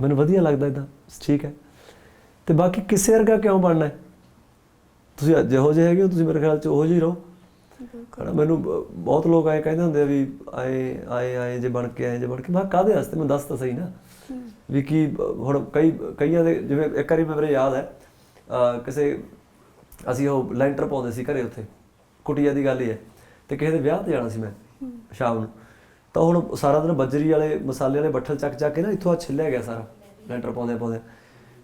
ਮੈਨੂੰ ਵਧੀਆ ਲੱਗਦਾ ਇਦਾਂ ਠੀਕ ਹੈ। ਤੇ ਬਾਕੀ ਕਿਸੇ ਵਰਗਾ ਕਿਉਂ ਬਣਨਾ ਹੈ? ਤੁਸੀਂ ਜਿਹੋ ਜਿਹੇ ਹੈਗੇ ਹੋ ਤੁਸੀਂ ਮੇਰੇ ਖਿਆਲ ਚ ਉਹੋ ਜਿਹੇ ਹੀ ਰਹੋ। ਹਨਾ, ਮੈਨੂੰ ਬਹੁਤ ਲੋਕ ਆਏ ਕਹਿੰਦੇ ਹੁੰਦੇ ਆ ਵੀ ਆਏ ਆਏ ਆਏ ਜੇ ਬਣ ਕੇ ਆਏ ਜੇ ਬਣ ਕੇ ਮੈਂ ਕਾਹਦੇ ਵਾਸਤੇ? ਮੈਂ ਦੱਸ ਤਾਂ ਸਹੀ ਨਾ। ਵੀ ਕੀ ਹੁਣ ਕਈ ਕਈਆਂ ਦੇ ਜਿਵੇਂ ਇੱਕ ਵਾਰੀ ਮੇਰੇ ਯਾਦ ਹੈ ਕਿਸੇ ਅਸੀਂ ਉਹ ਲੈਂਟਰ ਪਾਉਂਦੇ ਸੀ ਘਰੇ ਉੱਥੇ ਕੁਟੀਆ ਦੀ ਗੱਲ ਹੀ ਹੈ। ਤੇ ਕਿਸੇ ਦੇ ਵਿਆਹ ਤੇ ਜਾਣਾ ਸੀ ਮੈਂ ਸ਼ਾਮ ਨੂੰ। ਤਾਂ ਹੁਣ ਸਾਰਾ ਦਿਨ ਬੱਜਰੀ ਵਾਲੇ ਮਸਾਲੇ ਵਾਲੇ ਬੱਠਲ ਚੱਕ ਚੱਕ ਕੇ ਨਾ ਇੱਥੋਂ ਆ ਛਿੱਲਿਆ ਗਿਆ ਸਾਰਾ ਲੈਂਟਰ ਪਾਉਂਦੇ ਪਾਉਂਦੇ।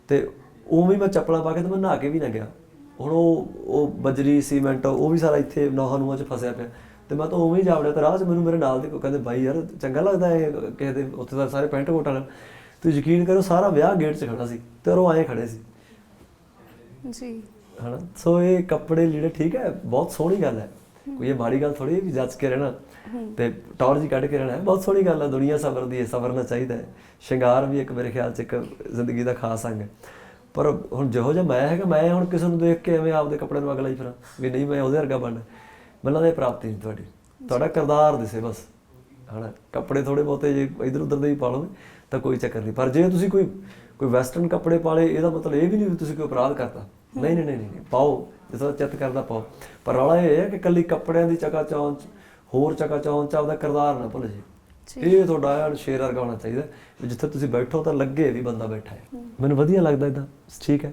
ਤੇ ਉਵੇਂ ਹੀ ਮੈਂ ਚੱਪਲਾਂ ਪਾ ਕੇ ਤੇ ਮੈਂ ਨਹਾ ਕੇ ਵੀ ਨਾ ਗਿਆ। ਹੁਣ ਉਹ ਉਹ ਬਜਰੀ ਸੀਮੈਂਟ ਉਹ ਵੀ ਸਾਰਾ ਇੱਥੇ ਨੌਹਾਂ ਨੂੰਹਾਂ 'ਚ ਫਸਿਆ ਪਿਆ। ਤੇ ਮੈਂ ਤਾਂ ਉਵੇਂ ਹੀ ਜਾਵੜਿਆ ਤੇ ਰਾਹ 'ਚ ਮੈਨੂੰ ਮੇਰੇ ਨਾਲ ਦੇ ਕੋਈ ਕਹਿੰਦੇ ਬਾਈ ਯਾਰ ਚੰਗਾ ਲੱਗਦਾ ਇਹ ਕਿਸੇ ਦੇ ਉੱਥੇ ਤਾਂ ਸਾਰੇ ਪੈਂਟ ਕੋਟ ਵਾਲੇ। ਤੁਸੀਂ ਯਕੀਨ ਕਰੋ ਸਾਰਾ ਵਿਆਹ ਗੇਟ 'ਚ ਖੜਾ ਸੀ ਤੇ ਉਹ ਆਏ ਖੜੇ ਸੀ। ਜੀ। ਹਨਾ? ਸੋ ਇਹ ਕੱਪੜੇ ਲੀੜੇ ਠੀਕ ਹੈ ਬਹੁਤ ਸੋਹਣੀ ਗੱਲ ਹੈ। ਕੋਈ ਇਹ ਮਾੜੀ ਗੱਲ ਥੋੜੀ ਵੀ ਜੱਜ ਕੇ ਰਹਿਣਾ ਤੇ ਟੌਰ ਜੀ ਕੱਢ ਕੇ ਰਹਿਣਾ। ਹੈ ਬਹੁਤ ਸੋਹਣੀ ਗੱਲ ਹੈ ਦੁਨੀਆ ਸਬਰਦੀ ਹੈ ਸਬਰਨਾ ਚਾਹੀਦਾ ਹੈ। ਸ਼ਿੰਗਾਰ ਵੀ ਇੱਕ ਮੇਰੇ ਖਿਆਲ ਚ ਇੱਕ ਜ਼ਿੰਦਗੀ ਦਾ ਖਾਸ ਅੰਗ ਹੈ। ਪਰ ਹੁਣ ਜਿਹੋ ਜਿਹਾ ਮੈਂ ਹੈਗਾ ਮੈਂ ਹੁਣ ਕਿਸੇ ਨੂੰ ਦੇਖ ਕੇ ਐਵੇਂ ਆਪਦੇ ਕੱਪੜੇ ਨੂੰ ਅੱਗ ਲਾਈ ਫਿਰਾਂ ਵੀ ਨਹੀਂ ਮੈਂ ਉਹਦੇ ਵਰਗਾ ਬਣਨਾ। ਮੈਨੂੰ ਇਹ ਪ੍ਰਾਪਤੀ ਨਹੀਂ ਤੁਹਾਡੀ। ਤੁਹਾਡਾ ਕਿਰਦਾਰ ਦਿਸੇ ਬਸ ਹਨਾ। ਕੱਪੜੇ ਥੋੜੇ ਬਹੁਤੇ ਜੇ ਇਧਰ ਉਧਰ ਦੇ ਹੀ ਪਾ ਲਓਗੇ ਤਾਂ ਕੋਈ ਚੱਕਰ ਨਹੀਂ। ਪਰ ਜੇ ਤੁਸੀਂ ਕੋਈ ਕੋਈ ਵੈਸਟਰਨ ਕੱਪੜੇ ਪਾਲੇ ਇਹਦਾ ਮਤਲਬ ਇਹ ਵੀ ਨਹੀਂ ਵੀ ਤੁਸੀਂ ਕੋਈ ਅਪਰਾਧ ਕਰਤਾ। ਨਹੀਂ ਨਹੀਂ ਨਹੀਂ ਨਹੀਂ ਪਾਓ ਜਿਸ ਚਿੱਤ ਕਰਦਾ ਪਾਓ। ਪਰ ਰੌਲਾ ਇਹ ਹੈ ਕਿ ਕੱਲੀ ਕੱਪੜਿਆਂ ਦੀ ਚਕਾ ਚੌਂਚ ਹੋਰ ਚਕਾ ਚੌਂਚ ਆਪਦਾ ਕਿਰਦਾਰ ਨਾ ਭੁੱਲ ਜੀ। ਇਹ ਤੁਹਾਡਾ ਐਨ ਸ਼ੇਰ ਵਰਗਾ ਹੋਣਾ ਚਾਹੀਦਾ ਜਿੱਥੇ ਤੁਸੀਂ ਬੈਠੋ ਤਾਂ ਲੱਗੇ ਵੀ ਬੰਦਾ ਬੈਠਾ ਹੈ। ਮੈਨੂੰ ਵਧੀਆ ਲੱਗਦਾ ਇਦਾਂ ਠੀਕ ਹੈ।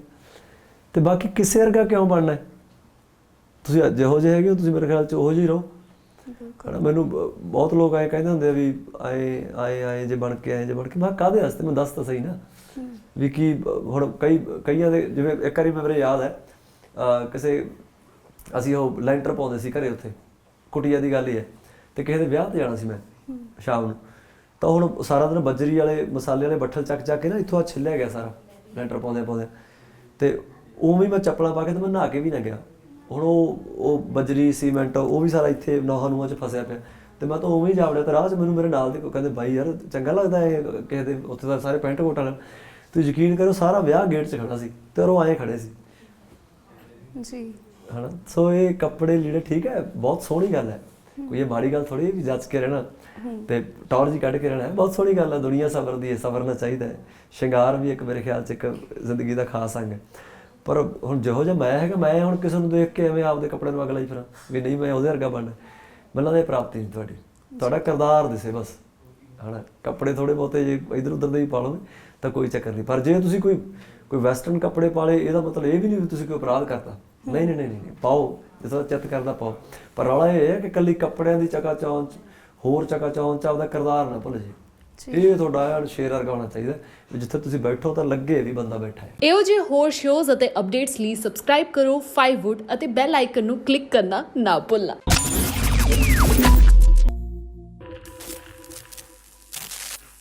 ਤੇ ਬਾਕੀ ਕਿਸੇ ਵਰਗਾ ਕਿਉਂ ਬਣਨਾ ਹੈ? ਤੁਸੀਂ ਜਿਹੋ ਜਿਹੇ ਹੈਗੇ ਹੋ ਤੁਸੀਂ ਮੇਰੇ ਖਿਆਲ ਚ ਉਹੋ ਜਿਹੇ ਰਹੋ। ਹਨਾ, ਮੈਨੂੰ ਬਹੁਤ ਲੋਕ ਆਏ ਕਹਿੰਦੇ ਹੁੰਦੇ ਆ ਵੀ ਆਏ ਆਏ ਆਏ ਜੇ ਬਣ ਕੇ ਆਏ ਜੇ ਬਣ ਕੇ। ਮੈਂ ਕਿਹਾ ਕਾਹਦੇ ਵਾਸਤੇ? ਮੈਂ ਦੱਸ ਤਾਂ ਸਹੀ ਨਾ। ਵੀ ਕੀ ਹੁਣ ਕਈ ਕਈਆਂ ਦੇ ਜਿਵੇਂ ਇੱਕ ਵਾਰੀ ਮੇਰੇ ਯਾਦ ਹੈ ਕਿਸੇ ਅਸੀਂ ਉਹ ਲੈਂਟਰ ਪਾਉਂਦੇ ਸੀ ਘਰੇ ਉੱਥੇ। ਕੁਟੀਆ ਦੀ ਗੱਲ ਹੀ ਹੈ। ਤੇ ਕਿਸੇ ਦੇ ਵਿਆਹ ਤੇ ਜਾਣਾ ਸੀ ਮੈਂ ਸ਼ਾਮ ਨੂੰ। ਤਾਂ ਹੁਣ ਸਾਰਾ ਦਿਨ ਬੱਜਰੀ ਵਾਲੇ ਮਸਾਲੇ ਵਾਲੇ ਬੱਠਲ ਚੱਕ ਚੱਕ ਕੇ ਨਾ ਇੱਥੋਂ ਆ ਛਿੱਲਿਆ ਗਿਆ ਸਾਰਾ। ਲੈਂਟਰ ਪਾਉਂਦੇ ਪਾਉਂਦੇ ਤੇ ਉਵੇਂ ਹੀ ਮੈਂ ਚੱਪਲਾਂ ਪਾ ਕੇ ਤੇ ਮੈਂ ਨਹਾ ਕੇ ਵੀ ਨਾ ਗਿਆ। ਹੁਣ ਉਹ ਉਹ ਬਜਰੀ ਸੀਮੈਂਟ ਉਹ ਵੀ ਸਾਰਾ ਇੱਥੇ ਨੌਹਾਂ ਨੂੰਹਾਂ 'ਚ ਫਸਿਆ ਪਿਆ। ਤੇ ਮੈਂ ਤਾਂ ਉਵੇਂ ਹੀ ਜਾਵੜਿਆ ਤੇ ਰਾਹ 'ਚ ਮੈਨੂੰ ਮੇਰੇ ਨਾਲ ਦੇ ਕੋਈ ਕਹਿੰਦੇ ਬਾਈ ਯਾਰ ਚੰਗਾ ਲੱਗਦਾ ਇਹ ਕਿਸੇ ਦੇ ਉੱਥੇ ਤਾਂ ਸਾਰੇ ਪੈਂਟ ਕੋਟ ਵਾਲੇ ਤੁਸੀਂ ਯਕੀਨ ਕਰੋ ਸਾਰਾ ਵਿਆਹ ਗੇਟ 'ਚ ਖੜਾ ਸੀ ਤੇ ਉਹ ਆਏ ਖੜੇ ਸੀ। ਜੀ। ਹਨਾ? ਸੋ ਇਹ ਕੱਪੜੇ ਲੀੜੇ ਠੀਕ ਹੈ ਬਹੁਤ ਸੋਹਣੀ ਗੱਲ ਹੈ। ਕੋਈ ਇਹ ਮਾੜੀ ਗੱਲ ਥੋੜੀ ਵੀ ਜੱਜ ਕੇ ਰਹਿਣਾ। ਤੇ ਟੌਰ ਜੀ ਕੱਢ ਕੇ ਰਹਿਣਾ ਬਹੁਤ ਸੋਹਣੀ ਗੱਲ ਹੈ ਦੁਨੀਆ ਸਬਰਦੀ ਹੈ ਸਬਰਨਾ ਚਾਹੀਦਾ ਹੈ। ਸ਼ਿੰਗਾਰ ਵੀ ਇੱਕ ਮੇਰੇ ਖਿਆਲ ਚ ਇੱਕ ਜ਼ਿੰਦਗੀ ਦਾ ਖਾਸ ਅੰਗ ਹੈ। ਪਰ ਹੁਣ ਜਿਹੋ ਜਿਹਾ ਮੈਂ ਹੈਗਾ, ਮੈਂ ਹੁਣ ਕਿਸੇ ਨੂੰ ਦੇਖ ਕੇ ਐਵੇਂ ਆਪਦੇ ਕੱਪੜੇ ਨੂੰ ਅੱਗ ਲਾਈ ਫਿਰਾਂ ਵੀ ਨਹੀਂ, ਮੈਂ ਉਹਦੇ ਵਰਗਾ ਬਣਨਾ ਮੈਨੂੰ ਲੱਗਦਾ ਇਹ ਪ੍ਰਾਪਤੀ ਨਹੀਂ ਤੁਹਾਡੀ। ਤੁਹਾਡਾ ਕਿਰਦਾਰ ਦਿਸੇ ਬਸ। ਹਨਾ, ਕੱਪੜੇ ਥੋੜੇ ਬਹੁਤੇ ਜੇ ਇਧਰ ਉਧਰ ਦੇ ਹੀ ਪਾ ਲਓਗੇ, ਤਾਂ ਕੋਈ ਚੱਕਰ ਨਹੀਂ। ਪਰ ਜੇ ਤੁਸੀਂ ਕੋਈ ਕੋਈ ਵੈਸਟਰਨ ਕੱਪੜੇ ਪਾਲੇ ਇਹਦਾ ਮਤਲਬ ਇਹ ਵੀ ਨਹੀਂ ਵੀ ਤੁਸੀਂ ਕੋਈ ਅਪਰਾਧ ਕਰਤਾ। ਨਹੀਂ ਨਹੀਂ ਨਹੀਂ ਨਹੀਂ, ਪਾਓ। ਜਿਸ ਤਰ੍ਹਾਂ ਚਿੱਤ ਕਰਦਾ, ਪਾਓ। ਪਰ ਰੌਲਾ ਇਹ ਹੈ ਕਿ ਕੱਲੀ ਕੱਪੜਿਆਂ ਦੀ ਚਕਾ ਚੌਂਚ ਹੋਰ ਚਕਾ ਚੌਂਚ ਆਪਦਾ ਕਿਰਦਾਰ ਨਾ ਭੁੱਲ। ਜੇ ਇਹ ਤੁਹਾਡਾ ਸ਼ੇਰ ਵਰਗਾ ਹੋਣਾ ਚਾਹੀਦਾ ਵੀ ਜਿੱਥੇ ਤੁਸੀਂ ਬੈਠੋ ਤਾਂ ਲੱਗੇ ਵੀ ਬੰਦਾ ਬੈਠਾ ਹੈ। ਇਹੋ ਜਿਹੇ ਹੋਰ ਸ਼ੋਜ਼ ਅਤੇ ਅਪਡੇਟਸ ਲਈ ਸਬਸਕ੍ਰਾਈਬ ਕਰੋ 5wood ਅਤੇ ਬੈਲ ਆਈਕਨ ਨੂੰ ਕਲਿੱਕ ਕਰਨਾ ਨਾ ਭੁੱਲਣਾ।